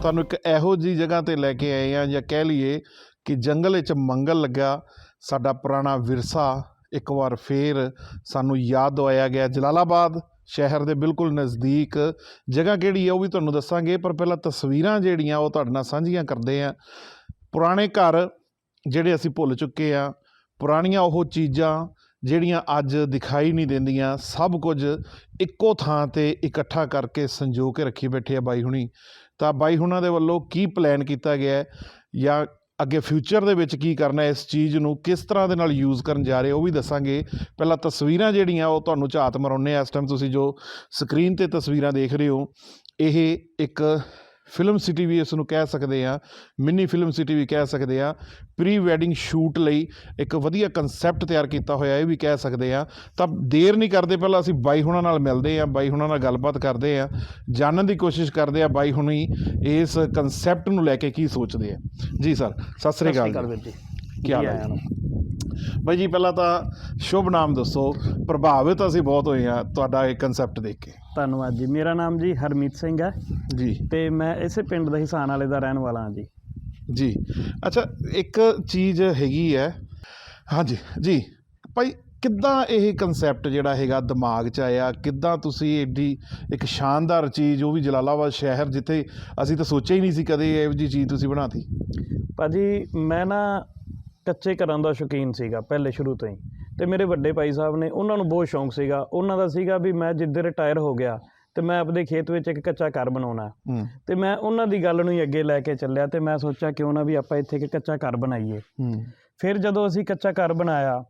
ਤੁਹਾਨੂੰ ਇੱਕ ਇਹੋ ਜੀ ਜਗ੍ਹਾ ਤੇ ਲੈ ਕੇ ਆਏ ਆ ਜਾਂ ਕਹਿ ਲਈਏ ਕਿ ਜੰਗਲ ਵਿੱਚ ਮੰਗਲ ਲੱਗਾ ਸਾਡਾ ਪੁਰਾਣਾ ਵਿਰਸਾ ਇੱਕ ਵਾਰ ਫੇਰ ਸਾਨੂੰ ਯਾਦ ਦਵਾਇਆ ਗਿਆ। ਜਲਾਲਾਬਾਦ ਸ਼ਹਿਰ ਦੇ ਬਿਲਕੁਲ ਨਜ਼ਦੀਕ, ਜਗ੍ਹਾ ਕਿਹੜੀ ਹੈ ਉਹ ਵੀ ਤੁਹਾਨੂੰ ਦੱਸਾਂਗੇ, ਪਰ ਪਹਿਲਾਂ ਤਸਵੀਰਾਂ ਜਿਹੜੀਆਂ ਉਹ ਤੁਹਾਡੇ ਨਾਲ ਸਾਂਝੀਆਂ ਕਰਦੇ ਆ ਪੁਰਾਣੇ ਘਰ ਜਿਹੜੇ ਅਸੀਂ ਭੁੱਲ ਚੁੱਕੇ ਆ ਪੁਰਾਣੀਆਂ ਉਹ ਚੀਜ਼ਾਂ ਜਿਹੜੀਆਂ ਅੱਜ ਦਿਖਾਈ ਨਹੀਂ ਦਿੰਦੀਆਂ, ਸਭ ਕੁਝ ਇੱਕੋ ਥਾਂ ਤੇ ਇਕੱਠਾ ਕਰਕੇ ਸੰਜੋ ਕੇ ਰੱਖੀ ਬੈਠੇ ਆ ਬਾਈ ਹੁਣੀ। ਤਾਂ ਬਾਈ ਹੁਣਾਂ ਦੇ ਵੱਲੋਂ ਕੀ ਪਲਾਨ ਕੀਤਾ ਗਿਆ ਜਾਂ ਅੱਗੇ ਫਿਊਚਰ ਦੇ ਵਿੱਚ ਕੀ ਕਰਨਾ ਇਸ ਚੀਜ਼ ਨੂੰ? ਕਿਸ ਤਰ੍ਹਾਂ ਦੇ ਨਾਲ ਯੂਜ਼ ਕਰਨ ਜਾ ਰਹੇ ਉਹ ਵੀ ਦੱਸਾਂਗੇ। ਪਹਿਲਾਂ ਤਸਵੀਰਾਂ ਜਿਹੜੀਆਂ, ਉਹ ਤੁਹਾਨੂੰ ਝਾਤ ਮਰਾਉਣੇ ਆ। ਇਸ ਟਾਈਮ ਤੁਸੀਂ ਜੋ ਸਕਰੀਨ ਤੇ ਤਸਵੀਰਾਂ ਦੇਖ ਰਹੇ ਹੋ, ਇਹ ਇੱਕ ਫਿਲਮ ਸਿਟੀ ਵੀ ਇਸ ਨੂੰ ਕਹਿ ਸਕਦੇ ਆ ਮਿੰਨੀ ਫਿਲਮ ਸਿਟੀ ਵੀ ਕਹਿ ਸਕਦੇ ਆ ਪ੍ਰੀ ਵੈਡਿੰਗ ਸ਼ੂਟ ਲਈ ਇੱਕ ਵਧੀਆ ਕਨਸੈਪਟ ਤਿਆਰ ਕੀਤਾ ਹੋਇਆ ਇਹ ਵੀ ਕਹਿ ਸਕਦੇ ਆ ਤਾਂ ਦੇਰ ਨਹੀਂ ਕਰਦੇ ਪਹਿਲਾਂ ਅਸੀਂ ਬਾਈ ਹੁਣਾਂ ਨਾਲ ਮਿਲਦੇ ਆ ਬਾਈ ਹੁਣਾਂ ਨਾਲ ਗੱਲਬਾਤ ਕਰਦੇ ਆ ਜਾਣਨ ਦੀ ਕੋਸ਼ਿਸ਼ ਕਰਦੇ ਆ ਬਾਈ ਹੁਣੀ ਇਸ ਕਨਸੈਪਟ ਨੂੰ ਲੈ ਕੇ ਕੀ ਸੋਚਦੇ ਆ। ਜੀ ਸਰ ਸਤਿ ਸ੍ਰੀ ਅਕਾਲ ਕੀ ਹਾਲ ਹੈ। ਬਾਈ ਜੀ ਪਹਿਲਾਂ ਤਾਂ ਸ਼ੁਭ ਨਾਮ ਦੱਸੋ ਪ੍ਰਭਾਵਿਤ ਅਸੀਂ ਬਹੁਤ ਹੋਏ ਆ ਤੁਹਾਡਾ ਇਹ ਕਨਸੈਪਟ ਦੇਖ ਕੇ। ਧੰਨਵਾਦ ਜੀ। ਮੇਰਾ ਨਾਮ ਜੀ ਹਰਮੀਤ ਸਿੰਘ ਹੈ ਜੀ। ਤੇ ਮੈਂ ਇਸੇ ਪਿੰਡ ਦਾ ਹਿਸਾਨ ਵਾਲੇ ਦਾ ਰਹਿਣ ਵਾਲਾ ਹਾਂ ਜੀ। ਜੀ। ਅੱਛਾ ਇੱਕ ਚੀਜ਼ ਹੈਗੀ ਹੈ। ਹਾਂਜੀ ਜੀ। ਭਾਈ ਕਿੱਦਾਂ ਇਹ ਕਨਸੈਪਟ ਜਿਹੜਾ ਹੈਗਾ ਦਿਮਾਗ 'ਚ ਆਇਆ? ਕਿੱਦਾਂ ਤੁਸੀਂ ਏਡੀ ਇੱਕ ਸ਼ਾਨਦਾਰ ਚੀਜ਼ ਉਹ ਵੀ ਜਲਾਲਾਬਾਦ ਸ਼ਹਿਰ ਜਿੱਥੇ ਅਸੀਂ ਤਾਂ ਸੋਚਿਆ ਹੀ ਨਹੀਂ ਸੀ ਕਦੇ ਇਹੋ ਜਿਹੀ ਚੀਜ਼ ਤੁਸੀਂ ਬਣਾਤੀ? ਭਾਜੀ ਮੈਂ ਨਾ ਕੱਚੇ ਘਰਾਂ ਦਾ ਸ਼ੌਕੀਨ ਸੀਗਾ ਪਹਿਲੇ ਸ਼ੁਰੂ ਤੋਂ ਹੀ। ਤੇ ਮੇਰੇ ਵੱਡੇ ਭਾਈ ਸਾਹਿਬ ਨੇ ਉਹਨਾਂ ਨੂੰ ਬਹੁਤ ਸ਼ੌਂਕ ਸੀਗਾ। ਉਹਨਾਂ ਦਾ ਸੀਗਾ ਵੀ ਮੈਂ ਜਿੱਦੇ ਰਿਟਾਇਰ ਹੋ ਗਿਆ ਤੇ ਮੈਂ ਆਪਣੇ ਖੇਤ ਵਿੱਚ ਇੱਕ ਕੱਚਾ ਘਰ ਬਣਾਉਣਾ। ਤੇ ਮੈਂ ਉਹਨਾਂ ਦੀ ਗੱਲ ਨੂੰ ਹੀ ਅੱਗੇ ਲੈ ਕੇ ਚੱਲਿਆ ਤੇ ਮੈਂ ਸੋਚਿਆ ਕਿਉਂ ਨਾ ਵੀ ਆਪਾਂ ਇੱਥੇ ਇੱਕ ਕੱਚਾ ਘਰ ਬਣਾਈਏ। ਫਿਰ ਜਦੋਂ ਅਸੀਂ ਕੱਚਾ ਘਰ ਬਣਾਇਆ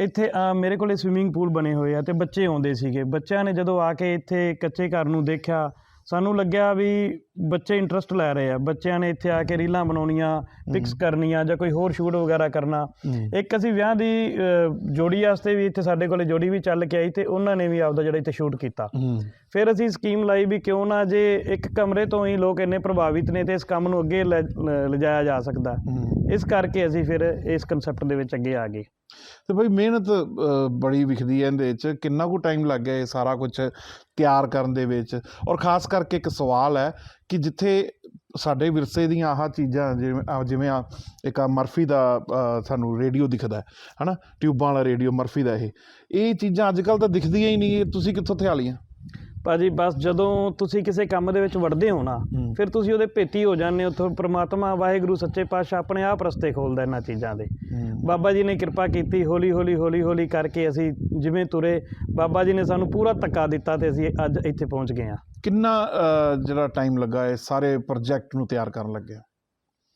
ਇੱਥੇ ਮੇਰੇ ਕੋਲੇ ਸਵਿਮਿੰਗ ਪੂਲ ਬਣੇ ਹੋਏ ਆ ਤੇ ਬੱਚੇ ਆਉਂਦੇ ਸੀਗੇ। ਬੱਚਿਆਂ ਨੇ ਜਦੋਂ ਆ ਕੇ ਇੱਥੇ ਕੱਚੇ ਘਰ ਨੂੰ ਦੇਖਿਆ ਸਾਨੂੰ ਲੱਗਿਆ ਵੀ ਬੱਚੇ ਇੰਟਰਸਟ ਲੈ ਰਹੇ ਆ। ਬੱਚਿਆਂ ਨੇ ਇੱਥੇ ਆ ਕੇ ਰੀਲਾਂ ਬਣਾਉਣੀਆਂ ਪਿਕਸ ਕਰਨੀਆਂ ਜਾਂ ਕੋਈ ਹੋਰ ਸ਼ੂਟ ਵਗੈਰਾ ਕਰਨਾ। ਇੱਕ ਅਸੀਂ ਵਿਆਹ ਦੀ ਜੋੜੀ ਵਾਸਤੇ ਵੀ ਇੱਥੇ ਸਾਡੇ ਕੋਲੇ ਜੋੜੀ ਵੀ ਚੱਲ ਕੇ ਆਈ ਤੇ ਉਹਨਾਂ ਨੇ ਵੀ ਆਪਦਾ ਜਿਹੜਾ ਇੱਥੇ ਸ਼ੂਟ ਕੀਤਾ। ਫਿਰ ਅਸੀਂ ਸਕੀਮ ਲਾਈ ਵੀ ਕਿਉਂ ਨਾ ਜੇ ਇੱਕ ਕਮਰੇ ਤੋਂ ਹੀ ਲੋਕ ਇੰਨੇ ਪ੍ਰਭਾਵਿਤ ਨੇ ਤੇ ਇਸ ਕੰਮ ਨੂੰ ਅੱਗੇ ਲਿਜਾਇਆ ਜਾ ਸਕਦਾ। ਇਸ ਕਰਕੇ ਅਸੀਂ ਫਿਰ ਇਸ ਕਨਸੈਪਟ ਦੇ ਵਿੱਚ ਅੱਗੇ ਆ ਗਏ। ਤੇ ਭਾਈ ਮਿਹਨਤ ਬੜੀ ਵਿਖਦੀ ਹੈ ਇਹਦੇ ਵਿੱਚ। ਕਿੰਨਾ ਕੁ ਟਾਈਮ ਲੱਗ ਗਿਆ ਇਹ ਸਾਰਾ ਕੁਝ ਤਿਆਰ ਕਰਨ ਦੇ ਵਿੱਚ? ਔਰ ਖਾਸ ਕਰਕੇ ਇੱਕ ਸਵਾਲ ਹੈ ਕਿ ਜਿੱਥੇ ਸਾਡੇ ਵਿਰਸੇ ਦੀਆਂ ਆਹ ਚੀਜ਼ਾਂ ਜਿਵੇਂ ਜਿਵੇਂ ਆ ਇੱਕ ਆ ਮਰਫੀ ਦਾ ਸਾਨੂੰ ਰੇਡੀਓ ਦਿਖਦਾ ਹੈ ਹਨਾ? ਟਿਊਬਾਂ ਵਾਲਾ ਰੇਡੀਓ ਮਰਫੀ ਦਾ ਇਹ। ਇਹ ਚੀਜ਼ਾਂ ਅੱਜ ਕੱਲ ਤਾਂ ਦਿਖਦੀਆਂ ਹੀ ਨਹੀਂ। ਤੁਸੀਂ ਕਿੱਥੋਂ ਥਿਆ ਲਈਆਂ ਭਾਜੀ ਬਸ ਜਦੋਂ ਤੁਸੀਂ ਕਿਸੇ ਕੰਮ ਦੇ ਵਿੱਚ ਵੜਦੇ ਹੋ ਨਾ। ਫਿਰ ਤੁਸੀਂ ਉਹਦੇ ਭੇਤੀ ਹੋ ਜਾਂਦੇ ਹੋ ਤੋਂ ਪ੍ਰਮਾਤਮਾ ਵਾਹਿਗੁਰੂ ਸੱਚੇ ਪਾਤਸ਼ਾਹ ਆਪਣੇ ਆਪ ਰਸਤੇ ਖੋਲਦਾ ਇਹਨਾਂ ਚੀਜ਼ਾਂ ਦੇ। ਬਾਬਾ ਜੀ ਨੇ ਕਿਰਪਾ ਕੀਤੀ ਹੌਲੀ ਹੌਲੀ ਹੌਲੀ ਹੌਲੀ ਕਰਕੇ ਅਸੀਂ ਜਿਵੇਂ ਤੁਰੇ ਬਾਬਾ ਜੀ ਨੇ ਸਾਨੂੰ ਪੂਰਾ ਧੱਕਾ ਦਿੱਤਾ ਤੇ ਅਸੀਂ ਅੱਜ ਇੱਥੇ ਪਹੁੰਚ ਗਏ ਹਾਂ। ਕਿੰਨਾ ਜਿਹੜਾ ਟਾਈਮ ਲੱਗਾ ਇਹ ਸਾਰੇ ਪ੍ਰੋਜੈਕਟ ਨੂੰ ਤਿਆਰ ਕਰਨ ਲੱਗਿਆ?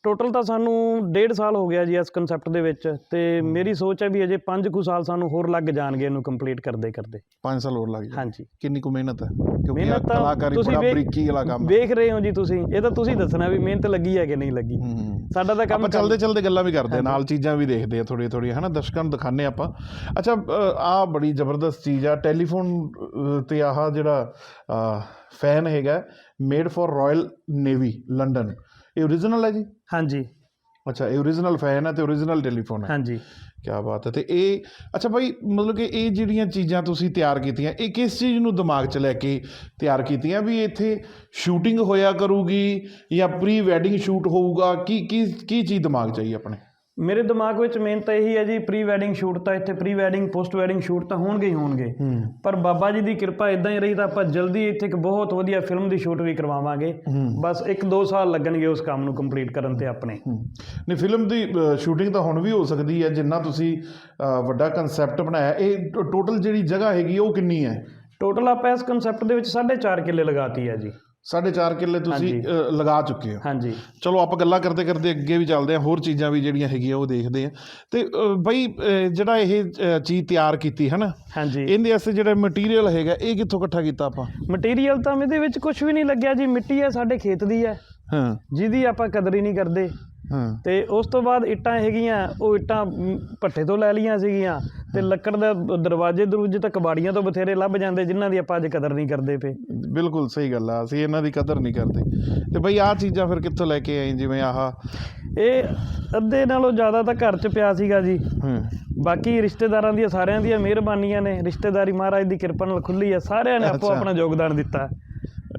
ਟੋਟਲ ਤਾਂ ਸਾਨੂੰ ਡੇਢ ਸਾਲ ਹੋ ਗਿਆ ਜੀ ਇਸ ਕਨਸੈਪਟ ਦੇ ਵਿੱਚ ਤੇ ਮੇਰੀ ਸੋਚ ਹੈ ਵੀ ਅਜੇ 5 ਕੁ ਸਾਲ ਸਾਨੂੰ ਹੋਰ ਲੱਗ ਜਾਣਗੇ ਇਹਨੂੰ ਕੰਪਲੀਟ ਕਰਦੇ ਕਰਦੇ। 5 ਸਾਲ ਹੋਰ ਲੱਗ ਹਾਂਜੀ। ਕਿੰਨੀ ਕੁ ਮਿਹਨਤ ਹੈ? ਕਿਉਂਕਿ ਤਾਂ ਕਲਾਕਾਰੀ ਬੜਾ ਬਰੀਕੀ ਵਾਲਾ ਕੰਮ ਵੇਖ ਰਹੇ ਹੋ ਜੀ ਤੁਸੀਂ ਇਹ ਤਾਂ ਤੁਸੀਂ ਦੱਸਣਾ ਵੀ ਮਿਹਨਤ ਲੱਗੀ ਹੈ ਕਿ ਨਹੀਂ ਲੱਗੀ। ਸਾਡਾ ਤਾਂ ਕੰਮ ਆਪਾਂ ਚੱਲਦੇ ਚੱਲਦੇ ਗੱਲਾਂ ਵੀ ਕਰਦੇ ਆ ਨਾਲ ਚੀਜ਼ਾਂ ਵੀ ਦੇਖਦੇ ਆ ਥੋੜੀਆਂ ਥੋੜੀਆਂ ਹਨਾ? ਦਰਸ਼ਕਾਂ ਨੂੰ ਦਿਖਾਣੇ ਆਪਾਂ। ਅੱਛਾ ਆ ਬੜੀ ਜ਼ਬਰਦਸਤ ਚੀਜ਼ ਆ ਟੈਲੀਫੋਨ ਤੇ ਆਹ ਜਿਹੜਾ ਫੈਨ ਹੈਗਾ made for royal navy London ਇਹ ਓਰੀਜਨਲ ਹੈ ਜੀ? ਹਾਂਜੀ। ਅੱਛਾ ਇਹ ਓਰੀਜਨਲ ਫੈਨ ਹੈ ਤੇ ਓਰੀਜਨਲ ਟੈਲੀਫੋਨ ਹੈ। ਹਾਂਜੀ। ਕੀ ਬਾਤ ਹੈ। ਤੇ ਇਹ ਅੱਛਾ ਭਾਈ ਮਤਲਬ ਕਿ ਇਹ ਜਿਹੜੀਆਂ ਚੀਜ਼ਾਂ ਤੁਸੀਂ ਤਿਆਰ ਕੀਤੀਆਂ ਇਹ ਕਿਸ ਚੀਜ਼ ਨੂੰ ਦਿਮਾਗ 'ਚ ਲੈ ਕੇ ਤਿਆਰ ਕੀਤੀਆਂ ਵੀ ਇੱਥੇ ਸ਼ੂਟਿੰਗ ਹੋਇਆ ਕਰੂਗੀ ਜਾਂ ਪ੍ਰੀ ਵੈਡਿੰਗ ਸ਼ੂਟ ਹੋਊਗਾ? ਕੀ ਕੀ ਕੀ ਚੀਜ਼ ਦਿਮਾਗ 'ਚ ਆਈ ਆਪਣੇ? ਮੇਰੇ ਦਿਮਾਗ ਵਿੱਚ ਮੇਨ ਤਾਂ ਇਹੀ ਹੈ ਜੀ ਪ੍ਰੀ ਵੈਡਿੰਗ ਸ਼ੂਟ ਤਾਂ ਇੱਥੇ pre wedding post wedding shoot ਤਾਂ ਹੋਣਗੇ ਹੀ ਹੋਣਗੇ। ਪਰ ਬਾਬਾ ਜੀ ਦੀ ਕਿਰਪਾ ਇਦਾਂ ਹੀ ਰਹੀ ਤਾਂ ਆਪਾਂ ਜਲਦੀ ਇੱਥੇ ਇੱਕ ਬਹੁਤ ਵਧੀਆ ਫਿਲਮ ਦੀ ਸ਼ੂਟ ਵੀ ਕਰਵਾਵਾਂਗੇ। ਬਸ 1-2 ਸਾਲ ਲੱਗਣਗੇ ਉਸ ਕੰਮ ਨੂੰ ਕੰਪਲੀਟ ਕਰਨ ਤੇ ਆਪਣੇ। ਨਹੀਂ ਫਿਲਮ ਦੀ ਸ਼ੂਟਿੰਗ ਤਾਂ ਹੁਣ ਵੀ ਹੋ ਸਕਦੀ ਹੈ ਜਿੰਨਾ ਤੁਸੀਂ ਵੱਡਾ ਕਨਸੈਪਟ ਬਣਾਇਆ। ਇਹ ਟੋਟਲ ਜਿਹੜੀ ਜਗ੍ਹਾ ਹੈਗੀ ਉਹ ਕਿੰਨੀ ਹੈ? ਟੋਟਲ ਆਪਾਂ ਇਸ ਕਨਸੈਪਟ ਦੇ ਵਿੱਚ 4.5 ਕਿੱਲੇ ਲਗਾਤੀ ਹੈ ਜੀ। 4.5 ਕਿੱਲੇ ਤੁਸੀਂ ਲਗਾ ਚੁੱਕੇ ਹੋ। ਹਾਂਜੀ। ਚਲੋ ਆਪਾਂ ਗੱਲਾਂ ਕਰਦੇ ਕਰਦੇ ਅੱਗੇ ਵੀ ਚੱਲਦੇ ਹਾਂ ਹੋਰ ਚੀਜ਼ਾਂ ਵੀ ਜਿਹੜੀਆਂ ਹੈਗੀਆਂ ਉਹ ਦੇਖਦੇ ਹਾਂ। ਤੇ ਬਈ ਜਿਹੜਾ ਇਹ ਚੀਜ਼ ਤਿਆਰ ਕੀਤੀ ਹੈ ਨਾ ਹਾਂਜੀ। ਇਹਦੇ ਵਾਸਤੇ ਜਿਹੜਾ ਮਟੀਰੀਅਲ ਹੈਗਾ ਇਹ ਕਿੱਥੋਂ ਇਕੱਠਾ ਕੀਤਾ ਆਪਾਂ? ਮਟੀਰੀਅਲ ਤਾਂ ਇਹਦੇ ਵਿੱਚ ਕੁਝ ਵੀ ਨਹੀਂ ਲੱਗਿਆ ਜੀ ਮਿੱਟੀ ਹੈ ਸਾਡੇ ਖੇਤ ਦੀ ਹੈ। ਹਾਂ। ਜਿਹਦੀ ਆਪਾਂ ਕਦਰ ਹੀ ਨਹੀਂ ਕਰਦੇ। ਹਾਂ। ਤੇ ਉਸ ਤੋਂ ਬਾਅਦ ਇੱਟਾਂ ਹੈਗੀਆਂ ਉਹ ਇੱਟਾਂ ਭੱਠੇ ਤੋਂ ਲੈ ਲਈਆਂ ਸੀਗੀਆਂ ਤੇ ਲੱਕੜ ਦਾ ਦਰਵਾਜ਼ੇ ਦਰੂਜੇ ਤਾਂ ਕਬਾੜੀਆਂ ਤੋਂ ਬਥੇਰੇ ਲੱਭ ਜਾਂਦੇ ਜਿਨ੍ਹਾਂ ਦੀ ਆਪਾਂ ਅੱਜ ਕਦਰ ਨਹੀਂ ਕਰਦੇ ਪਏ। ਬਿਲਕੁਲ ਸਹੀ ਗੱਲ ਆ ਅਸੀਂ ਇਹਨਾਂ ਦੀ ਕਦਰ ਨਹੀਂ ਕਰਦੇ। ਤੇ ਬਈ ਆਹ ਚੀਜ਼ਾਂ ਫਿਰ ਕਿੱਥੋਂ ਲੈ ਕੇ ਆਏ ਜਿਵੇਂ ਆਹ? ਇਹ ਅੱਧੇ ਨਾਲੋਂ ਜ਼ਿਆਦਾ ਤਾਂ ਘਰ 'ਚ ਪਿਆ ਸੀਗਾ ਜੀ। ਹਾਂ। ਬਾਕੀ ਰਿਸ਼ਤੇਦਾਰਾਂ ਦੀਆਂ ਸਾਰਿਆਂ ਦੀਆਂ ਮਿਹਰਬਾਨੀਆਂ ਨੇ ਰਿਸ਼ਤੇਦਾਰੀ ਮਹਾਰਾਜ ਦੀ ਕਿਰਪਾ ਨਾਲ ਖੁੱਲੀ ਹੈ ਸਾਰਿਆਂ ਨੇ ਆਪੋ। ਆਪਣਾ ਯੋਗਦਾਨ ਦਿੱਤਾ।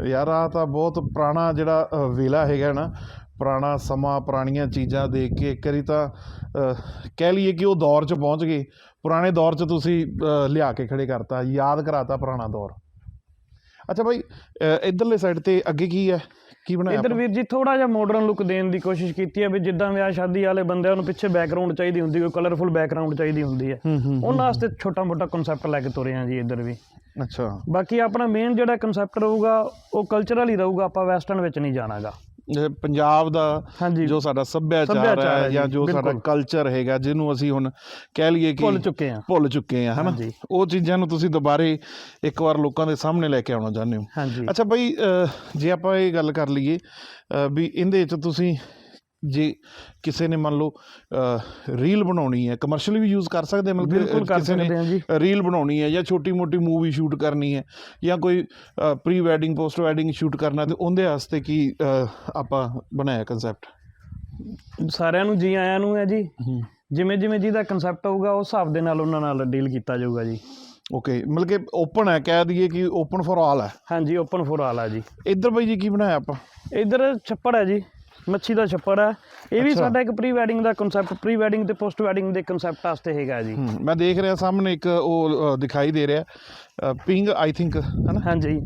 ਯਾਰ ਆ ਤਾਂ ਬਹੁਤ ਪੁਰਾਣਾ ਜਿਹੜਾ ਵੇਲਾ ਹੈਗਾ ਨਾ ਪੁਰਾਣਾ ਸਮਾਂ ਪੁਰਾਣੀਆਂ ਚੀਜ਼ਾਂ ਦੇਖ ਕੇ ਇੱਕ ਵਾਰੀ ਤਾਂ ਕਹਿ ਲਈਏ ਕਿ ਉਹ ਦੌਰ 'ਚ ਪਹੁੰਚ ਗਏ। ਪੁਰਾਣੇ ਦੌਰ 'ਚ ਤੁਸੀਂ ਲਿਆ ਕੇ ਖੜੇ ਕਰਤਾ ਯਾਦ ਕਰਾਤਾ ਪੁਰਾਣਾ ਦੌਰ। ਅੱਛਾ ਭਾਈ ਇੱਧਰਲੇ ਸਾਈਡ ਤੇ ਅੱਗੇ ਕੀ ਹੈ? ਕੀ ਬਣਾਇਆ ਇੱਧਰ? ਵੀਰ ਜੀ ਥੋੜਾ ਜਿਹਾ ਮਾਡਰਨ ਲੁੱਕ ਦੇਣ ਦੀ ਕੋਸ਼ਿਸ਼ ਕੀਤੀ ਹੈ ਵੀ ਜਿੱਦਾਂ ਵਿਆਹ ਸ਼ਾਦੀ ਵਾਲੇ ਬੰਦਿਆਂ ਨੂੰ ਪਿੱਛੇ ਬੈਕਗ੍ਰਾਉਂਡ ਚਾਹੀਦੀ ਹੁੰਦੀ ਕੋਈ ਕਲਰਫੁਲ ਬੈਕਗ੍ਰਾਉਂਡ ਚਾਹੀਦੀ ਹੁੰਦੀ ਹੈ। ਉਹਨਾਂ ਵਾਸਤੇ ਛੋਟਾ ਮੋਟਾ ਕਨਸੈਪਟ ਲੈ ਕੇ ਤੁਰੇ ਹਾਂ ਜੀ ਇੱਧਰ ਵੀ। ਅੱਛਾ। ਬਾਕੀ ਆਪਣਾ ਮੇਨ ਜਿਹੜਾ ਕਨਸੈਪਟ ਰਹੂਗਾ ਉਹ ਕਲਚਰਲ ਹੀ ਰਹੂਗਾ ਆਪਾਂ ਵੈਸਟਰਨ ਵਿੱਚ ਨਹੀਂ ਜਾਣਾਗਾ। ਪੰਜਾਬ ਦਾ ਜੋ ਸਾਡਾ ਸੱਭਿਆਚਾਰ ਹੈ ਜਾਂ ਜੀ, ਸਾਡਾ। ਕਲਚਰ ਹੈਗਾ ਜਿਹਨੂੰ ਅਸੀਂ ਹੁਣ ਕਹਿ ਲਈਏ ਕਿ ਭੁੱਲ ਚੁੱਕੇ ਹਾਂ। ਭੁੱਲ ਚੁੱਕੇ ਆ ਹਨਾ। ਉਹ ਚੀਜ਼ਾਂ ਨੂੰ ਤੁਸੀਂ ਦੁਬਾਰੇ ਇੱਕ ਵਾਰ ਲੋਕਾਂ ਦੇ ਸਾਹਮਣੇ ਲੈ ਕੇ ਆਉਣਾ ਚਾਹੁੰਦੇ ਹੋ। ਅੱਛਾ ਅ, ਜੇ ਆਪਾਂ ਇਹ ਗੱਲ ਕਰ ਲਈਏ ਵੀ ਇਹਦੇ ਵਿੱਚ ਤੁਸੀਂ ਜੇ ਕਿਸੇ ਨੇ ਮੰਨ ਲਓ ਰੀਲ ਬਣਾਉਣੀ ਹੈ ਕਮਰਸ਼ੀਅਲੀ ਵੀ ਯੂਜ਼ ਕਰ ਸਕਦੇ ਹਾਂ, ਮਤਲਬ ਕਿਸੇ ਨੇ ਹਾਂ ਰੀਲ ਬਣਾਉਣੀ ਹੈ ਜਾਂ ਛੋਟੀ ਮੋਟੀ ਮੂਵੀ ਸ਼ੂਟ ਕਰਨੀ ਹੈ ਜਾਂ ਕੋਈ pre wedding post wedding shoot ਕਰਨਾ ਤੇ ਉਹਦੇ ਵਾਸਤੇ ਕੀ ਆਪਾਂ ਬਣਾਇਆ ਕਨਸੈਪਟ ਸਾਰਿਆਂ ਨੂੰ ਜੀ ਆਇਆਂ ਨੂੰ ਹੈ ਜੀ। ਜਿਵੇਂ ਜਿਵੇਂ ਜਿਹਦਾ ਕਨਸੈਪਟ ਹੋਊਗਾ ਉਸ ਹਿਸਾਬ ਦੇ ਨਾਲ ਉਹਨਾਂ ਨਾਲ ਡੀਲ ਕੀਤਾ ਜਾਊਗਾ ਜੀ। ਓਕੇ ਮਤਲਬ ਕਿ ਓਪਨ ਹੈ ਕਹਿ ਦਈਏ ਕਿ ਓਪਨ ਫॉर ਆਲ ਹੈ। ਹਾਂਜੀ ਓਪਨ ਫੋਰ ਆਲ ਆ ਜੀ। ਇੱਧਰ ਬਾਈ ਜੀ ਕੀ ਬਣਾਇਆ ਆਪਾਂ? ਇੱਧਰ ਛੱਪੜ ਹੈ ਜੀ। ਮੱਛੀ ਦਾ ਛੱਪੜ ਹੈ। ਇਹ ਵੀ। ਸਾਡਾ ਇੱਕ ਪ੍ਰੀ ਵੈਡਿੰਗ ਦਾ ਕਨਸੈਪਟ ਪ੍ਰੀ ਵੈਡਿੰਗ ਤੇ ਪੋਸਟ ਵੈਡਿੰਗ ਦੇ ਕਨਸੈਪਟ ਵਾਸਤੇ ਹੈਗਾ ਜੀ। ਮੈਂ ਦੇਖ ਰਿਹਾ ਸਾਹਮਣੇ ਇੱਕ ਉਹ ਦਿਖਾਈ ਦੇ ਰਿਹਾ। ਪਿੰਗ ਆਈ ਥਿੰਕ ਹਨਾ? ਹਾਂਜੀ।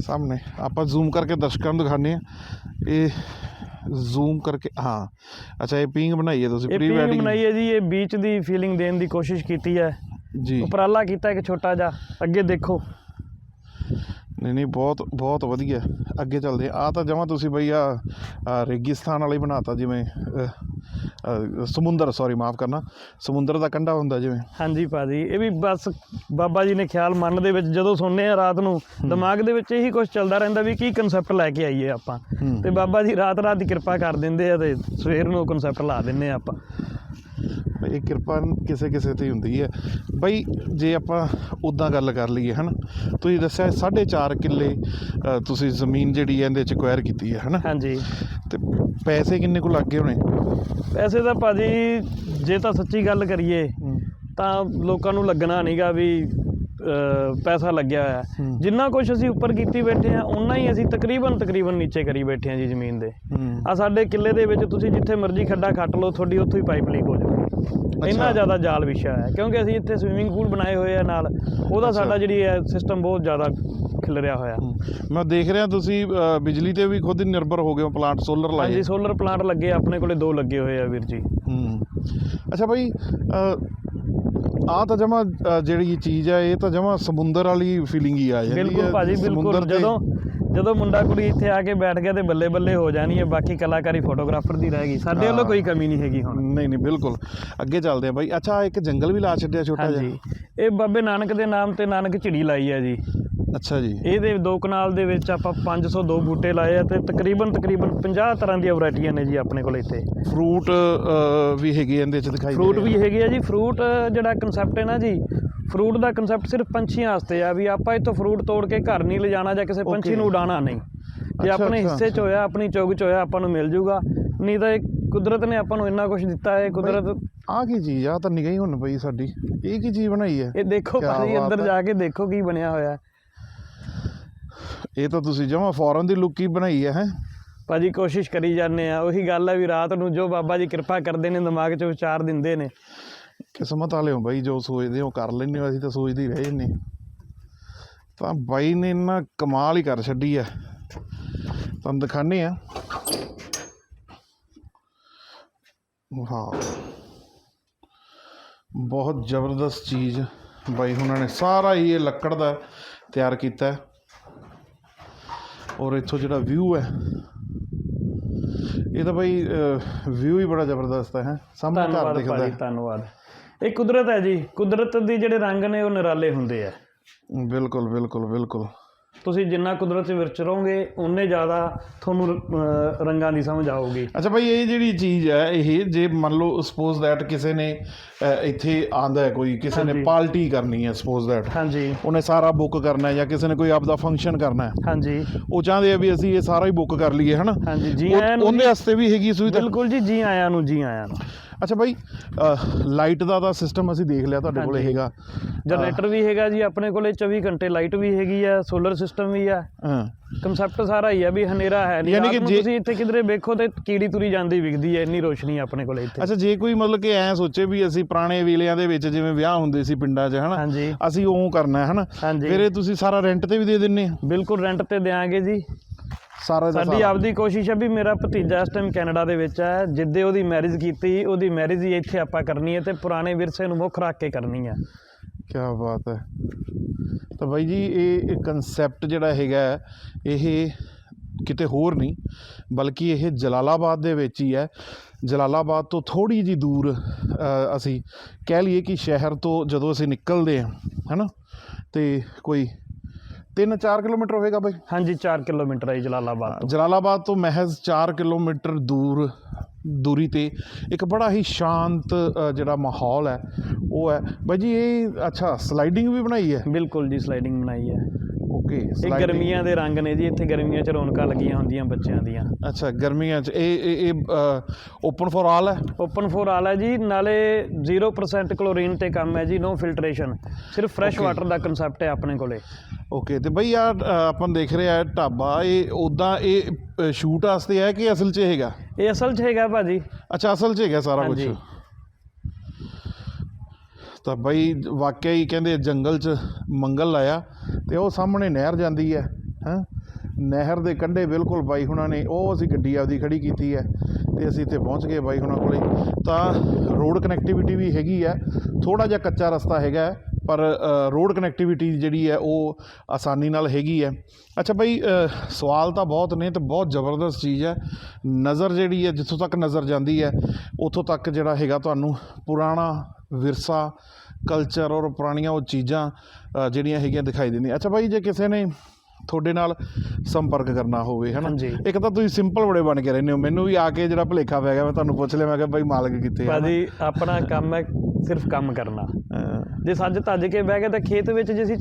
ਸਾਹਮਣੇ ਆਪਾਂ ਜ਼ੂਮ ਕਰਕੇ ਦਰਸ਼ਕਾਂ ਨੂੰ ਦਿਖਾਣੇ ਆ ਇਹ ਜ਼ੂਮ ਕਰਕੇ ਹਾਂ। ਅੱਛਾ ਇਹ ਪਿੰਗ ਬਣਾਈ ਹੈ ਤੁਸੀਂ ਪ੍ਰੀ ਵੈਡਿੰਗ ਬਣਾਈ ਹੈ ਜੀ ਇਹ ਬੀਚ ਦੀ ਫੀਲਿੰਗ ਦੇਣ ਦੀ ਕੋਸ਼ਿਸ਼ ਕੀਤੀ ਹੈ। ਜੀ। ਉਪਰਾਲਾ ਕੀਤਾ ਇੱਕ ਛੋਟਾ ਜਿਹਾ ਅੱਗੇ ਦੇਖੋ। ਨਹੀਂ ਨਹੀਂ ਬਹੁਤ ਬਹੁਤ ਵਧੀਆ। ਅੱਗੇ ਚੱਲਦੇ ਆ ਤਾਂ ਜਮਾ ਤੁਸੀਂ ਬਈ ਆ ਰੇਗਿਸਤਾਨ ਵਾਲਾ ਬਣਾਤਾ ਜਿਵੇਂ ਸਮੁੰਦਰ ਸੌਰੀ ਮਾਫ ਕਰਨਾ। ਸਮੁੰਦਰ ਦਾ ਕੰਢਾ ਹੁੰਦਾ ਜਿਵੇਂ। ਹਾਂਜੀ ਭਾਜੀ ਇਹ ਵੀ ਬਸ ਬਾਬਾ ਜੀ ਨੇ ਖਿਆਲ ਮਨ ਦੇ ਵਿੱਚ ਜਦੋਂ ਸੌਂਦੇ ਆ ਰਾਤ ਨੂੰ ਦਿਮਾਗ ਦੇ ਵਿੱਚ ਇਹੀ ਕੁਝ ਚੱਲਦਾ ਰਹਿੰਦਾ ਵੀ ਕੀ ਕਨਸੈਪਟ ਲੈ ਕੇ ਆਈਏ ਆਪਾਂ। ਤੇ ਬਾਬਾ ਜੀ ਰਾਤ ਰਾਤ ਦੀ ਕਿਰਪਾ ਕਰ ਦਿੰਦੇ ਆ ਤੇ ਸਵੇਰ ਨੂੰ ਕਨਸੈਪਟ ਲਾ ਦਿੰਨੇ ਆ ਆਪਾਂ। ਇਹ ਕਿਰਪਾ ਕਿਸੇ ਕਿਸੇ ਤੇ ਹੀ ਹੁੰਦੀ ਹੈ। ਬਈ ਜੇ ਆਪਾਂ ਉਦਾਂ ਗੱਲ ਕਰ ਲਈਏ ਹਨ? ਤੁਸੀਂ ਦੱਸਿਆ 4.5 ਕਿੱਲੇ ਤੁਸੀਂ ਜ਼ਮੀਨ ਜਿਹੜੀ ਹੈ ਇਹਦੇ ਚ ਐਕਵਾਇਰ ਕੀਤੀ ਹੈ ਹਨਾ? ਹਾਂਜੀ। ਤੇ ਪੈਸੇ ਕਿੰਨੇ ਕੁ ਲੱਗ ਗਏ ਹੋਣੇ? ਵੈਸੇ ਤਾਂ ਭਾਜੀ ਜੇ ਤਾਂ ਸੱਚੀ ਗੱਲ ਕਰੀਏ ਤਾਂ ਲੋਕਾਂ ਨੂੰ ਲੱਗਣਾ ਨਹੀਂਗਾ ਵੀ ਪੈਸਾ ਲੱਗਿਆ ਹੋਇਆ। ਜਿੰਨਾ ਕੁਝ ਅਸੀਂ ਉੱਪਰ ਕੀਤੀ ਬੈਠੇ ਆ ਉਨਾ ਹੀ ਅਸੀਂ ਤਕਰੀਬਨ ਤਕਰੀਬਨ ਨੀਚੇ ਕਰੀ ਬੈਠੇ ਆ ਜੀ ਜ਼ਮੀਨ ਦੇ। ਆ ਸਾਡੇ ਕਿੱਲੇ ਦੇ ਵਿੱਚ ਤੁਸੀਂ ਜਿੱਥੇ ਮਰਜ਼ੀ ਖੱਡਾ ਖੱਟ ਲਓ ਤੁਹਾਡੀ ਉੱਥੋਂ ਹੀ ਪਾਈਪ ਲੀਕ ਹੋ ਜਾਊਗੀ ਇੰਨਾ ਜ਼ਿਆਦਾ ਜਾਲ ਵਿਛਿਆ ਹੈ ਕਿਉਂਕਿ ਅਸੀਂ ਇੱਥੇ ਸਵਿਮਿੰਗ ਪੂਲ ਬਣਾਏ ਹੋਏ ਆ ਨਾਲ ਉਹਦਾ ਸਾਡਾ ਜਿਹੜੀ ਹੈ ਸਿਸਟਮ ਬਹੁਤ ਜ਼ਿਆਦਾ ਖਿਲਰਿਆ ਹੋਇਆ। ਮੈਂ ਦੇਖ ਰਿਹਾ ਤੁਸੀਂ ਬਿਜਲੀ ਤੇ ਵੀ ਖੁਦ ਹੀ ਨਿਰਭਰ ਹੋ ਗਏ ਹੋ ਪਲਾਂਟ ਸੋਲਰ ਲਾਏ। ਹਾਂਜੀ ਸੋਲਰ ਪਲਾਂਟ ਲੱਗੇ ਆਪਣੇ ਕੋਲੇ ਦੋ ਲੱਗੇ ਹੋਏ ਆ ਵੀਰ ਜੀ। ਹੂੰ। ਅੱਛਾ ਭਾਈ ਆ ਤਾਂ ਜਮਾ ਜਿਹੜੀ ਚੀਜ਼ ਹੈ ਇਹ ਤਾਂ ਜਮਾ ਸਮੁੰਦਰ ਵਾਲੀ ਫੀਲਿੰਗ ਹੀ ਆ ਜਾਂਦੀ ਹੈ ਬਿਲਕੁਲ ਭਾਜੀ ਬਿਲਕੁਲ। ਜਦੋਂ ਜਦੋਂ ਮੁੰਡਾ ਕੁੜੀ ਇੱਥੇ ਆ ਕੇ ਬੈਠ ਗਿਆ ਤੇ ਬੱਲੇ ਬੱਲੇ ਹੋ ਜਾਣੀ ਹੈ ਬਾਕੀ ਕਲਾਕਾਰੀ ਫੋਟੋਗ੍ਰਾਫਰ ਦੀ ਰਹਿ ਗਈ। ਸਾਡੇ ਵੱਲੋਂ ਕੋਈ ਕਮੀ ਨਹੀਂ ਹੈਗੀ ਹੁਣ। ਨਹੀਂ ਨਹੀਂ ਬਿਲਕੁਲ। ਅੱਗੇ ਚੱਲਦੇ ਆ ਬਾਈ। ਅੱਛਾ ਇੱਕ ਜੰਗਲ ਵੀ ਲਾ ਛੱਡਿਆ ਛੋਟਾ ਜਿਹਾ। ਇਹ ਬਾਬੇ ਨਾਨਕ ਦੇ ਨਾਮ ਤੇ ਨਾਨਕ ਝਿੜੀ ਲਾਈ ਹੈ ਜੀ। ਅੱਛਾ ਜੀ। ਇਹਦੇ ਦੋ ਕਨਾਲ ਦੇ ਵਿੱਚ ਆਪਾਂ 502 ਬੂਟੇ ਲਾਏ ਆ ਤੇ ਤਕਰੀਬਨ ਤਕਰੀਬਨ 50 ਤਰ੍ਹਾਂ ਦੀਆਂ ਵੈਰਾਈਟੀਆਂ ਨੇ ਜੀ ਆਪਣੇ ਕੋਲ ਇੱਥੇ। ਫਰੂਟ ਵੀ ਹੈਗੇ ਇਹਦੇ ਚ ਦਿਖਾਈ ਫਰੂਟ ਵੀ ਹੈਗੇ ਆ ਜੀ। ਫਰੂਟ ਜਿਹੜਾ ਕਨਸੈਪਟ ਹੈ ਨਾ ਜੀ ਫਰੂਟ ਦਾ ਕਨਸੈਪਟ ਸਿਰਫ ਪੰਛੀਆਂ ਵਾਸਤੇ ਆ ਵੀ ਆਪਾਂ ਇੱਥੋਂ ਫਰੂਟ ਤੋੜ ਕੇ ਘਰ ਨਹੀਂ ਲਿਜਾਣਾ ਜਾਂ ਕਿਸੇ ਪੰਛੀ. ਨੂੰ ਉਡਾਣਾ ਨਹੀਂ। ਜੇ ਆਪਣੇ ਹਿੱਸੇ 'ਚ ਹੋਇਆ ਆਪਣੀ ਚੁੱਗ 'ਚ ਹੋਇਆ ਆਪਾਂ ਨੂੰ ਮਿਲ ਜੂਗਾ। ਨਹੀਂ ਤਾਂ ਇਹ ਕੁਦਰਤ ਨੇ ਆਪਾਂ ਨੂੰ ਇੰਨਾ ਕੁਝ ਦਿੱਤਾ ਹੈ ਕੁਦਰਤ ਆ ਕੀ ਚੀਜ਼ ਆ? ਤਾਂ ਨਿਗਾਹ ਹੁਣ ਪਈ ਸਾਡੀ। ਇਹ ਕੀ ਚੀਜ਼ ਬਣਾਈ ਹੈ? ਇਹ ਦੇਖੋ ਭਾਜੀ ਅੰਦਰ। ਜਾ ਕੇ ਦੇਖੋ ਕੀ ਬਣਿਆ ਹੋਇਆ। ਹੈ। ਇਹ ਤਾਂ ਤੁਸੀਂ ਜਮਾ ਫੌਰਨ ਦੀ ਲੁੱਕ ਹੀ ਬਣਾਈ ਹੈ ਹੈ? ਭਾਜੀ ਕੋਸ਼ਿਸ਼ ਕਰੀ ਜਾਂਦੇ ਆ। ਉਹੀ ਗੱਲ ਹੈ ਵੀ ਰਾਤ ਨੂੰ ਜੋ ਬਾਬਾ ਜੀ ਕਿਰਪਾ ਕਰਦੇ ਨੇ ਦਿਮਾਗ 'ਚ ਵਿਚਾਰ ਦਿੰਦੇ ਨੇ। ਕਿਸਮਤ ਵਾਲੇ ਹੋ ਬਾਈ ਜੋ ਸੋਚਦੇ ਹੋ ਕਰ ਲੈਂਦੇ ਹੋ ਅਸੀਂ ਤਾਂ ਸੋਚਦੇ ਹੀ ਰਹੇ ਜੰਨੇ ਤਾਂ ਬਾਈ ਨੇ ਇੰਨਾ ਕਮਾਲ ਹੀ ਕਰ ਛੱਡੀ ਆ। ਤੁਹਾਨੂੰ ਦਿਖਾਣੇ ਆ ਹਾਂ ਬਹੁਤ ਜ਼ਬਰਦਸਤ ਚੀਜ਼ ਬਾਈ ਉਹਨਾਂ ਨੇ। ਸਾਰਾ ਹੀ ਇਹ ਲੱਕੜ ਦਾ ਤਿਆਰ ਕੀਤਾ। ਹੈ ਔਰ ਇੱਥੋਂ ਜਿਹੜਾ ਵਿਊ ਹੈ ਇਹ ਤਾਂ ਬਾਈ ਵਿਊ ਹੀ ਬੜਾ ਜ਼ਬਰਦਸਤ ਹੈ ਸਾਹਮਣੇ ਘਰ ਦਿਖਦਾ ਧੰਨਵਾਦ। ਇਹ ਕੁਦਰਤ ਹੈ ਜੀ। ਕੁਦਰਤ ਦੇ ਜਿਹੜੇ ਰੰਗ ਨੇ ਉਹ ਨਿਰਾਲੇ ਹੁੰਦੇ ਆ। ਬਿਲਕੁਲ ਬਿਲਕੁਲ ਬਿਲਕੁਲ। ਤੁਸੀਂ ਜਿੰਨਾ ਕੁਦਰਤ 'ਚ ਵਿਚਰੋਗੇ ਉਨੇ ਜ਼ਿਆਦਾ ਤੁਹਾਨੂੰ ਰੰਗਾਂ ਦੀ ਸਮਝ ਆਊਗੀ। ਅੱਛਾ ਭਾਈ ਇਹ ਜਿਹੜੀ ਚੀਜ਼ ਹੈ ਇਹ ਜੇ ਮੰਨ ਲਓ ਸਪੋਜ਼ ਦੈਟ ਕਿਸੇ ਨੇ ਇੱਥੇ ਆਂਦਾ ਹੈ ਕੋਈ ਕਿਸੇ ਨੇ। ਪਾਰਟੀ ਕਰਨੀ ਹੈ ਸਪੋਜ਼ ਦੈਟ ਹਾਂਜੀ। ਉਹਨੇ ਸਾਰਾ ਬੁੱਕ ਕਰਨਾ ਹੈ ਜਾਂ ਕਿਸੇ ਨੇ ਕੋਈ ਆਪਦਾ ਫੰਕਸ਼ਨ ਕਰਨਾ ਹੈ। ਹਾਂਜੀ। ਉਹ ਚਾਹੁੰਦੇ ਆ ਵੀ ਅਸੀਂ ਇਹ ਸਾਰਾ ਹੀ ਬੁੱਕ ਕਰ ਲਈਏ ਹਨਾ? ਹਾਂਜੀ ਜੀ ਆਇਆਂ ਨੂੰ ਉਹਦੇ ਵਾਸਤੇ ਵੀ ਹੈਗੀ ਸੁਵਿਧਾ। ਬਿਲਕੁਲ ਜੀ ਜੀ ਆਇਆਂ ਨੂੰ ਜੀ ਆਇਆਂ ਨੂੰ। ਅੱਛਾ ਬਾਈ ਲਾਈਟ ਦਾ ਤਾਂ ਸਿਸਟਮ ਅਸੀਂ ਦੇਖ ਲਿਆ ਤੁਹਾਡੇ ਕੋਲ। ਹੈਗਾ। ਜਨਰੇਟਰ ਵੀ ਹੈਗਾ ਜੀ ਆਪਣੇ ਕੋਲੇ 24 ਘੰਟੇ ਲਾਈਟ ਵੀ ਹੈਗੀ ਆ ਸੋਲਰ ਸਿਸਟਮ ਵੀ ਆ। ਹਾਂ। ਕਨਸੈਪਟ ਸਾਰਾ ਹੀ ਆ ਵੀ ਹਨੇਰਾ ਹੈ ਨਹੀਂ ਯਾਨੀ ਕਿ ਤੁਸੀਂ ਇੱਥੇ ਕਿਧਰੇ ਵੇਖੋ ਤੇ ਕੀੜੀ ਤੁਰੀ ਜਾਂਦੀ ਵਿਖਦੀ ਹੈ ਇੰਨੀ ਰੋਸ਼ਨੀ ਆਪਣੇ ਕੋਲੇ ਇੱਥੇ। ਅੱਛਾ ਜੇ ਕੋਈ ਮਤਲਬ ਕਿ ਐ ਸੋਚੇ ਵੀ ਅਸੀਂ ਪੁਰਾਣੇ ਵੇਲਿਆਂ ਦੇ ਵਿੱਚ ਜਿਵੇਂ ਵਿਆਹ ਹੁੰਦੇ ਸੀ ਪਿੰਡਾਂ 'ਚ ਹਨਾ? ਅਸੀਂ ਉਹ ਕਰਨਾ ਹੈ ਹਨਾ? ਫਿਰ ਇਹ ਤੁਸੀਂ ਸਾਰਾ ਰੈਂਟ ਤੇ ਵੀ ਦੇ ਦਿੰਨੇ ਬਿਲਕੁਲ ਰੈਂਟ ਤੇ ਦੇਾਂਗੇ ਜੀ। ਸਾਰਾ ਦਾ ਸਾਡੀ ਸਾਰਾ? ਆਪਦੀ ਕੋਸ਼ਿਸ਼ ਹੈ ਵੀ ਮੇਰਾ ਭਤੀਜਾ ਇਸ ਟਾਈਮ ਕੈਨੇਡਾ ਦੇ ਵਿੱਚ ਹੈ ਜਿੱਦੇ ਉਹਦੀ ਮੈਰਿਜ ਕੀਤੀ ਉਹਦੀ ਮੈਰਿਜ ਹੀ ਇੱਥੇ ਆਪਾਂ ਕਰਨੀ ਹੈ ਤੇ ਪੁਰਾਣੇ ਵਿਰਸੇ ਨੂੰ ਮੁੱਖ ਰੱਖ ਕੇ ਕਰਨੀ ਹੈ। ਕੀ ਬਾਤ ਹੈ। ਤਾਂ ਬਾਈ ਜੀ ਇਹ ਕਨਸੈਪਟ ਜਿਹੜਾ ਹੈਗਾ ਹੈ, ਇਹ ਕਿਤੇ ਹੋਰ ਨਹੀਂ ਬਲਕਿ ਇਹ ਜਲਾਲਾਬਾਦ ਦੇ ਵਿੱਚ ਹੀ ਹੈ। ਜਲਾਲਾਬਾਦ ਤੋਂ ਥੋੜੀ ਜੀ ਦੂਰ ਅ, ਅਸੀਂ ਕਹਿ ਲਈਏ ਕਿ ਸ਼ਹਿਰ ਤੋਂ ਜਦੋਂ ਅਸੀਂ ਨਿਕਲਦੇ ਹਾਂ ਹੈਨਾ? ਤੇ ਕੋਈ 3-4 ਕਿਲੋਮੀਟਰ ਹੋਵੇਗਾ ਬਾਈ? ਹਾਂਜੀ 4 ਕਿਲੋਮੀਟਰ ਹੈ ਜਲਾਲਾਬਾਦ ਤੋਂ। ਜਲਾਲਾਬਾਦ ਤੋਂ ਮਹਿਜ਼ 4 ਕਿਲੋਮੀਟਰ ਦੂਰ ਦੂਰੀ ਤੇ ਇੱਕ ਬੜਾ ਹੀ ਸ਼ਾਂਤ ਜਿਹੜਾ ਮਾਹੌਲ ਹੈ ਉਹ ਹੈ। ਬਾਈ ਜੀ ਇਹ ਅੱਛਾ ਸਲਾਈਡਿੰਗ ਵੀ ਬਣਾਈ ਹੈ? ਬਿਲਕੁਲ ਜੀ ਸਲਾਈਡਿੰਗ ਬਣਾਈ ਹੈ। ਓਕੇ ਇਹ ਗਰਮੀਆਂ ਦੇ ਰੰਗ ਨੇ ਜੀ ਇੱਥੇ ਗਰਮੀਆਂ 'ਚ ਰੌਣਕਾਂ ਲੱਗੀਆਂ ਹੁੰਦੀਆਂ ਬੱਚਿਆਂ ਦੀਆਂ। ਅੱਛਾ ਗਰਮੀਆਂ ਚ। ਇਹ ਇਹ ਇਹ ਓਪਨ ਫॉर ਆਲ ਹੈ? ਓਪਨ ਫੋਰ ਆਲ ਹੈ ਜੀ ਨਾਲੇ 0% ਕਲੋਰੀਨ ਤੇ ਕੰਮ ਹੈ ਜੀ ਨੋ ਫਿਲਟਰੇਸ਼ਨ ਸਿਰਫ ਫਰੈਸ਼. ਵਾਟਰ ਦਾ ਕਨਸੈਪਟ ਹੈ ਆਪਣੇ ਕੋਲੇ। ਓਕੇ ਤੇ ਬਈ ਆ ਆਪਾਂ ਦੇਖ ਰਹੇ ਆ ਢਾਬਾ ਇਹ ਉਦਾਂ ਇਹ ਸ਼ੂਟ ਵਾਸਤੇ ਹੈ ਕਿ ਅਸਲ 'ਚ ਹੈਗਾ? ਇਹ ਅਸਲ 'ਚ ਹੈਗਾ ਭਾਜੀ। ਅੱਛਾ ਅਸਲ 'ਚ ਹੈਗਾ ਸਾਰਾ ਕੁਝ। ਤਾਂ ਬਈ ਵਾਕਿਆ ਹੀ ਕਹਿੰਦੇ ਜੰਗਲ 'ਚ ਮੰਗਲ ਲਾਇਆ ਤੇ ਉਹ ਸਾਹਮਣੇ ਨਹਿਰ ਜਾਂਦੀ ਹੈ ਹਾਂ? ਨਹਿਰ ਦੇ ਕੰਢੇ ਬਿਲਕੁਲ ਬਾਈ ਹੁਣਾਂ ਨੇ ਉਹ ਅਸੀਂ ਗੱਡੀ ਆਪਦੀ ਖੜੀ ਕੀਤੀ ਹੈ ਤੇ ਅਸੀਂ ਇੱਥੇ ਪਹੁੰਚ ਗਏ ਬਾਈ ਹੁਣਾਂ ਕੋਲੇ। ਤਾਂ ਰੋਡ ਕਨੈਕਟੀਵਿਟੀ ਵੀ ਹੈਗੀ ਹੈ ਥੋੜਾ ਜਿਹਾ ਕੱਚਾ ਰਸਤਾ ਹੈਗਾ ਪਰ ਰੋਡ ਕਨੈਕਟੀਵਿਟੀ ਜਿਹੜੀ ਹੈ ਉਹ ਆਸਾਨੀ ਨਾਲ ਹੈਗੀ ਹੈ। ਅੱਛਾ ਬਈ ਸਵਾਲ ਤਾਂ ਬਹੁਤ ਨੇ ਤੇ ਬਹੁਤ ਜ਼ਬਰਦਸਤ ਚੀਜ਼ ਹੈ। ਨਜ਼ਰ ਜਿਹੜੀ ਹੈ, ਜਿੱਥੋਂ ਤੱਕ ਨਜ਼ਰ ਜਾਂਦੀ ਹੈ, ਉੱਥੋਂ ਤੱਕ ਜਿਹੜਾ ਹੈਗਾ ਤੁਹਾਨੂੰ ਪੁਰਾਣਾ ਵਿਰਸਾ ਕਲਚਰ ਔਰ ਪੁਰਾਣੀਆਂ ਉਹ ਚੀਜ਼ਾਂ ਜਿਹੜੀਆਂ ਹੈਗੀਆਂ ਦਿਖਾਈ ਦਿੰਦੀਆਂ। ਅੱਛਾ ਬਾਈ, ਜੇ ਕਿਸੇ ਨੇ ਤੁਹਾਡੇ ਨਾਲ ਸੰਪਰਕ ਕਰਨਾ ਹੋਵੇ ਹੈ ਨਾ ਹਾਂਜੀ। ਇੱਕ ਤਾਂ ਤੁਸੀਂ ਸਿੰਪਲ ਬੜੇ ਬਣ ਕੇ ਰਹਿੰਦੇ ਹੋ। ਮੈਨੂੰ ਵੀ ਆ ਕੇ ਜਿਹੜਾ ਭੁਲੇਖਾ ਪੈ ਗਿਆ ਮੈਂ ਤੁਹਾਨੂੰ ਪੁੱਛ ਲਿਆ ਮੈਂ ਕਿਹਾ ਬਾਈ ਮਾਲਕ ਕਿੱਥੇ ਹੈ ਭਾਜੀ ਆਪਣਾ ਕੰਮ ਹੈ ਸਿਰਫ ਕੰਮ ਕਰਨਾ। ਜੇ ਸੱਜ ਤੱਜ ਕੇ ਬਹਿ ਗਏ ਤਾਂ ਖੇਤ ਵਿੱਚ ਜੇ ਅਸੀਂ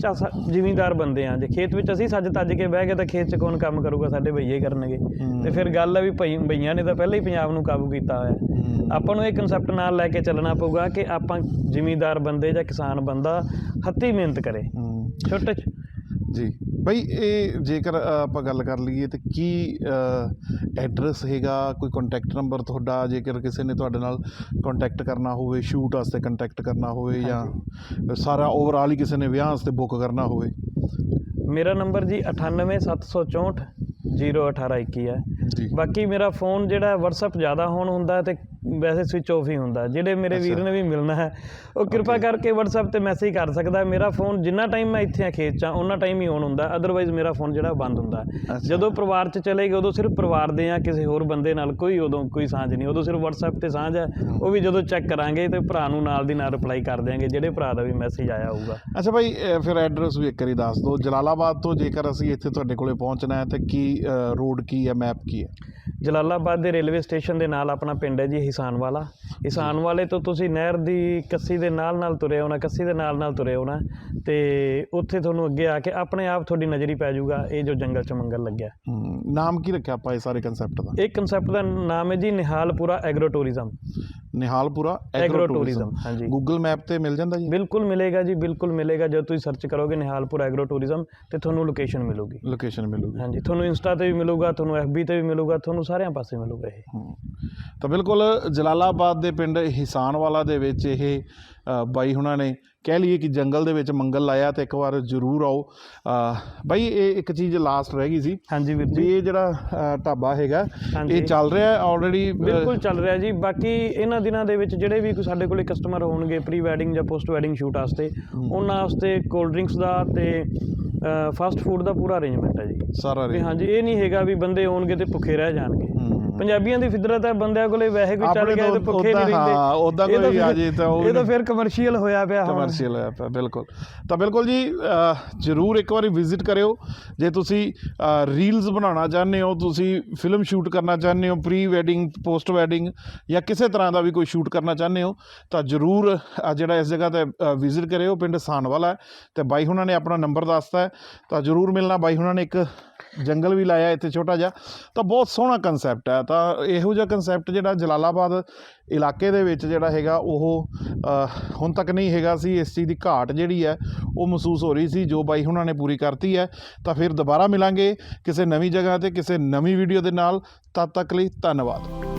ਜ਼ਿਮੀਂਦਾਰ ਬੰਦੇ ਆ ਜੇ ਖੇਤ ਵਿੱਚ ਅਸੀਂ ਸੱਜ ਤੱਜ ਕੇ ਬਹਿ ਗਏ ਤਾਂ ਖੇਤ 'ਚ ਕੌਣ ਕੰਮ ਕਰੂਗਾ? ਸਾਡੇ ਭਈਏ ਕਰਨਗੇ। ਤੇ ਫਿਰ ਗੱਲ ਹੈ ਵੀ ਭਈ ਭਈਆਂ ਨੇ ਤਾਂ ਪਹਿਲਾਂ ਹੀ ਪੰਜਾਬ ਨੂੰ ਕਾਬੂ ਕੀਤਾ ਹੋਇਆ। ਆਪਾਂ ਨੂੰ ਇਹ ਕਨਸੈਪਟ ਨਾਲ ਲੈ ਕੇ ਚੱਲਣਾ ਪਊਗਾ ਕਿ ਆਪਾਂ ਜ਼ਿਮੀਂਦਾਰ ਬੰਦੇ ਜਾਂ ਕਿਸਾਨ ਬੰਦਾ ਹੱਥੀਂ ਮਿਹਨਤ ਕਰੇ। ਛੋਟੇ ਜੀ। ਬਈ ਇਹ ਜੇਕਰ ਆਪਾਂ ਗੱਲ ਕਰ ਲਈਏ ਤੇ ਕੀ ਐਡਰੈਸ ਹੈਗਾ ਕੋਈ ਕੰਟੈਕਟ ਨੰਬਰ ਤੁਹਾਡਾ ਜੇਕਰ ਕਿਸੇ ਨੇ ਤੁਹਾਡੇ ਨਾਲ ਕੰਟੈਕਟ ਕਰਨਾ ਹੋਵੇ ਸ਼ੂਟ ਵਾਸਤੇ ਕੰਟੈਕਟ ਕਰਨਾ ਹੋਵੇ ਜਾਂ ਸਾਰਾ ਓਵਰਆਲ ਹੀ ਕਿਸੇ ਨੇ ਵਿਆਹ ਵਾਸਤੇ ਬੁੱਕ ਕਰਨਾ ਹੋਵੇ? ਮੇਰਾ ਨੰਬਰ ਜੀ 98764 01821 ਹੈ। ਜੀ। ਬਾਕੀ ਮੇਰਾ ਫੋਨ ਜਿਹੜਾ WhatsApp ਜ਼ਿਆਦਾ ਹੋਣ ਹੁੰਦਾ ਤੇ ਵੈਸੇ ਸਵਿਚ ਆਫ ਹੀ ਹੁੰਦਾ। ਜਿਹੜੇ ਮੇਰੇ ਵੀਰ ਨੇ ਵੀ ਮਿਲਣਾ ਹੈ ਉਹ ਕਿਰਪਾ ਕਰਕੇ WhatsApp ਤੇ ਮੈਸੇਜ ਕਰ ਸਕਦਾ। ਹੈ। ਮੇਰਾ ਫੋਨ ਜਿੰਨਾ ਟਾਈਮ ਮੈਂ ਇੱਥੇ ਆ ਖੇਤ 'ਚ ਆ ਉਹਨਾਂ ਟਾਈਮ ਹੀ ਔਨ ਹੁੰਦਾ। ਅਦਰਵਾਈਜ਼ ਮੇਰਾ ਫੋਨ ਜਿਹੜਾ ਬੰਦ ਹੁੰਦਾ। ਜਦੋਂ ਪਰਿਵਾਰ 'ਚ ਚਲੇ ਗਏ ਉਦੋਂ ਸਿਰਫ ਪਰਿਵਾਰ ਦੇ ਆ ਕਿਸੇ ਹੋਰ ਬੰਦੇ ਨਾਲ ਕੋਈ ਉਦੋਂ ਕੋਈ ਸਾਂਝ ਨਹੀਂ। ਉਦੋਂ ਸਿਰਫ WhatsApp ਤੇ ਸਾਂਝ ਹੈ। ਉਹ ਵੀ ਜਦੋਂ ਚੈੱਕ ਕਰਾਂਗੇ ਤੇ ਭਰਾ ਨੂੰ ਨਾਲ ਦੀ ਨਾਲ ਰਿਪਲਾਈ ਕਰ ਦਿਆਂਗੇ ਜਿਹੜੇ ਭਰਾ ਦਾ ਵੀ ਮੈਸੇਜ ਆਇਆ ਹੋਊਗਾ। ਅੱਛਾ ਭਾਈ ਫਿਰ ਐਡਰੈਸ ਵੀ ਇੱਕ ਵਾਰੀ ਦੱਸ ਦਿਓ। ਜਲਾਲਾਬਾਦ ਤੋਂ ਜੇਕਰ ਅਸੀਂ ਇੱਥੇ ਤੁਹਾਡੇ ਕੋਲੇ ਪਹੁੰਚਣਾ ਹੈ ਤਾਂ ਕੀ ਰੋਡ ਕੀ ਹੈ ਮੈਪ ਕੀ ਹੈ? ਜਲਾਲਾਬਾਦ ਦੇ ਰੇਲਵੇ ਸਟੇਸ਼ਨ ਦੇ ਨਾਲ ਆਪਣਾ ਪਿੰਡ ਹੈ ਜੀ ਹਿਸਾਨ ਵਾਲਾ। ਹਿਸਾਨ ਵਾਲੇ ਤੋਂ ਤੁਸੀਂ ਨਹਿਰ ਦੀ ਕੱਸੀ ਦੇ ਨਾਲ ਨਾਲ ਤੁਰੇ ਆਉਣਾ ਕੱਸੀ ਦੇ ਨਾਲ ਨਾਲ ਤੁਰੇ ਆਉਣਾ ਤੇ ਉੱਥੇ ਤੁਹਾਨੂੰ ਅੱਗੇ ਆ ਕੇ ਆਪਣੇ ਆਪ ਤੁਹਾਡੀ ਨਜ਼ਰੀ ਪੈ ਜਾਊਗਾ ਇਹ ਜੋ ਜੰਗਲ ਚ ਮੰਗਲ ਲੱਗਿਆ। ਨਾਮ ਕੀ ਰੱਖਿਆ ਆਪਾਂ ਇਹ ਸਾਰੇ ਕਨਸੈਪਟ ਦਾ? ਇਹ ਕਨਸੈਪਟ ਦਾ ਨਾਮ ਹੈ ਜੀ Nihalpura agro tourism Nihalpura agro tourism ਹਾਂਜੀ। ਗੂਗਲ ਮੈਪ ਤੇ ਮਿਲ ਜਾਂਦਾ ਜੀ? ਬਿਲਕੁਲ ਮਿਲੇਗਾ ਜੀ ਬਿਲਕੁਲ ਮਿਲੇਗਾ। ਜਦੋਂ ਤੁਸੀਂ ਸਰਚ ਕਰੋਗੇ ਨਿਹਾਲਪੁਰਾ ਐਗਰੋ ਟੂਰਿਜ਼ਮ ਤੇ ਤੁਹਾਨੂੰ ਲੋਕੇਸ਼ਨ ਮਿਲੂਗੀ। ਲੋਕੇਸ਼ਨ ਮਿਲੂਗੀ। ਹਾਂਜੀ ਤੁਹਾਨੂੰ ਇੰਸਟਾ ਤੇ ਵੀ ਮਿਲੂਗਾ ਤੁਹਾਨੂੰ ਐਫਬੀ ਤੇ ਵੀ ਮਿਲੂਗਾ ਤੁਹਾਨੂੰ ਸਾਰਿਆਂ ਪਾਸੇ ਮਿਲੂਗਾ ਇਹ। ਤਾਂ ਬਿਲਕੁਲ ਜਲਾਲਾਬਾਦ ਦੇ ਪਿੰਡ ਹਿਸਾਨਵਾਲਾ ਦੇ ਵਿੱਚ ਇਹ ਬਾਈ ਹੁਣਾਂ ਨੇ ਕਹਿ ਲਈਏ ਕਿ ਜੰਗਲ ਦੇ ਵਿੱਚ ਮੰਗਲ ਲਾਇਆ ਤੇ ਇੱਕ ਵਾਰ ਜ਼ਰੂਰ ਆਓ। ਬਾਈ ਇਹ ਇੱਕ ਚੀਜ਼ ਲਾਸਟ ਰਹਿ ਗਈ ਸੀ ਹਾਂਜੀ ਵੀਰ ਜੀ। ਇਹ ਜਿਹੜਾ ਢਾਬਾ ਹੈਗਾ। ਇਹ ਚੱਲ ਰਿਹਾ ਆਲਰੇਡੀ ਬਿਲਕੁਲ ਚੱਲ ਰਿਹਾ ਜੀ। ਬਾਕੀ ਇਹਨਾਂ ਦਿਨਾਂ ਦੇ ਵਿੱਚ ਜਿਹੜੇ ਵੀ ਕੋਈ ਸਾਡੇ ਕੋਲੇ ਕਸਟਮਰ ਹੋਣਗੇ ਪ੍ਰੀ ਵੈਡਿੰਗ ਜਾਂ ਪੋਸਟ ਵੈਡਿੰਗ ਸ਼ੂਟ ਵਾਸਤੇ ਉਹਨਾਂ ਵਾਸਤੇ ਕੋਲਡ ਡਰਿੰਕਸ ਦਾ ਤੇ ਫਾਸਟ ਫੂਡ ਦਾ ਪੂਰਾ ਅਰੇਂਜਮੈਂਟ ਹੈ ਜੀ। ਸਾਰਾ ਹਾਂਜੀ ਇਹ ਨਹੀਂ ਹੈਗਾ ਵੀ ਬੰਦੇ ਆਉਣਗੇ ਤੇ ਭੁੱਖੇ ਰਹਿ ਜਾਣਗੇ। ਪੰਜਾਬੀਆਂ ਦੀ ਫਿਤਰਤ ਹੈ ਬੰਦਿਆਂ ਕੋਲੇ ਵੈਸੇ ਕੋਈ ਚੱਲ ਗਿਆ ਤੇ ਭੁੱਖੇ ਨਹੀਂ ਰਹਿੰਦੇ। ਹਾਂ, ਉੱਦਾਂ ਕੋਈ ਆ ਜੇ ਤਾਂ ਉਹ ਇਹ ਤਾਂ ਫਿਰ ਕਮਰਸ਼ੀਅਲ ਹੋਇਆ ਪਿਆ ਹੁਣ। ਕਮਰਸ਼ੀਅਲ ਹੋਇਆ ਪਿਆ ਬਿਲਕੁਲ। ਤਾਂ ਬਿਲਕੁਲ ਜੀ ਜ਼ਰੂਰ ਇੱਕ ਵਾਰੀ ਵਿਜ਼ਿਟ ਕਰਿਓ। ਜੇ ਤੁਸੀਂ ਰੀਲਸ ਬਣਾਉਣਾ ਚਾਹੁੰਦੇ ਹੋ ਤੁਸੀਂ ਫਿਲਮ ਸ਼ੂਟ ਕਰਨਾ ਚਾਹੁੰਦੇ ਹੋ ਪ੍ਰੀ ਵੈਡਿੰਗ ਪੋਸਟ ਵੈਡਿੰਗ ਜਾਂ ਕਿਸੇ ਤਰ੍ਹਾਂ ਦਾ ਵੀ ਕੋਈ ਸ਼ੂਟ ਕਰਨਾ ਚਾਹੁੰਦੇ ਹੋ ਤਾਂ ਜ਼ਰੂਰ ਜਿਹੜਾ ਇਸ ਜਗ੍ਹਾ ਤੇ ਵਿਜ਼ਿਟ ਕਰਿਓ। ਪਿੰਡ ਸਾਨਵਾਲਾ ਤੇ ਬਾਈ ਹੁਣਾਂ ਨੇ ਆਪਣਾ ਨੰਬਰ ਦੱਸਤਾ ਤਾਂ ਜ਼ਰੂਰ ਮਿਲਣਾ ਬਾਈ ਹੁਣਾਂ ਨੇ ਇੱਕ ਜੰਗਲ ਵੀ ਲਾਇਆ ਇੱਥੇ ਛੋਟਾ ਜਿਹਾ, ਤਾਂ ਬਹੁਤ ਸੋਹਣਾ ਕਨਸੈਪਟ ਹੈ। ਤਾਂ ਇਹੋ ਜਿਹਾ ਕਨਸੈਪਟ ਜਿਹੜਾ ਜਲਾਲਾਬਾਦ ਇਲਾਕੇ ਦੇ ਵਿੱਚ ਜਿਹੜਾ ਹੈਗਾ, ਉਹ ਹੁਣ ਤੱਕ ਨਹੀਂ ਹੈਗਾ ਸੀ। ਇਸ ਚੀਜ਼ ਦੀ ਘਾਟ ਜਿਹੜੀ ਹੈ, ਉਹ ਮਹਿਸੂਸ ਹੋ ਰਹੀ ਸੀ, ਜੋ ਬਾਈ ਹੁਣਾਂ ਨੇ ਪੂਰੀ ਕਰਤੀ ਹੈ। ਤਾਂ ਫਿਰ ਦੁਬਾਰਾ ਮਿਲਾਂਗੇ ਕਿਸੇ ਨਵੀਂ ਜਗ੍ਹਾ ਤੇ, ਕਿਸੇ ਨਵੀਂ ਵੀਡੀਓ ਦੇ ਨਾਲ। ਤਦ ਤੱਕ ਲਈ ਧੰਨਵਾਦ।